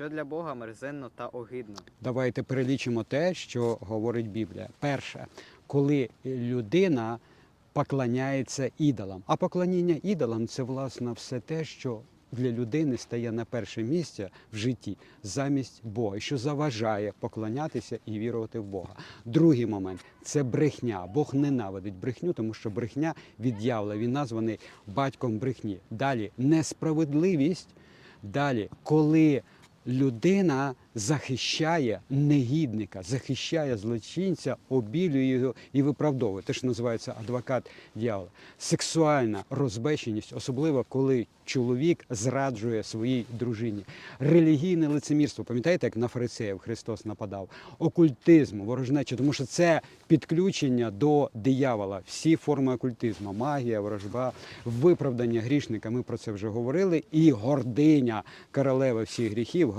Що для Бога мерзенно та огидно? Давайте перелічимо те, що говорить Біблія. Перше, коли людина поклоняється ідолам. А поклоніння ідолам це власне все те, що для людини стає на перше місце в житті замість Бога, що заважає поклонятися і вірувати в Бога. Другий момент це брехня. Бог ненавидить брехню, тому що брехня від дьявола, він названий батьком брехні. Далі несправедливість. Далі, коли людина захищає негідника, захищає злочинця, обілює його і виправдовує. Те, що називається адвокат дьявола. Сексуальна розбещеність, особливо коли чоловік зраджує своїй дружині. Релігійне лицемірство. Пам'ятаєте, як на фарисеїв Христос нападав? Окультизм, ворожнеча, тому що це підключення до диявола. Всі форми окультизму, магія, ворожба, виправдання грішника. Ми про це вже говорили. І гординя королева всіх гріхів.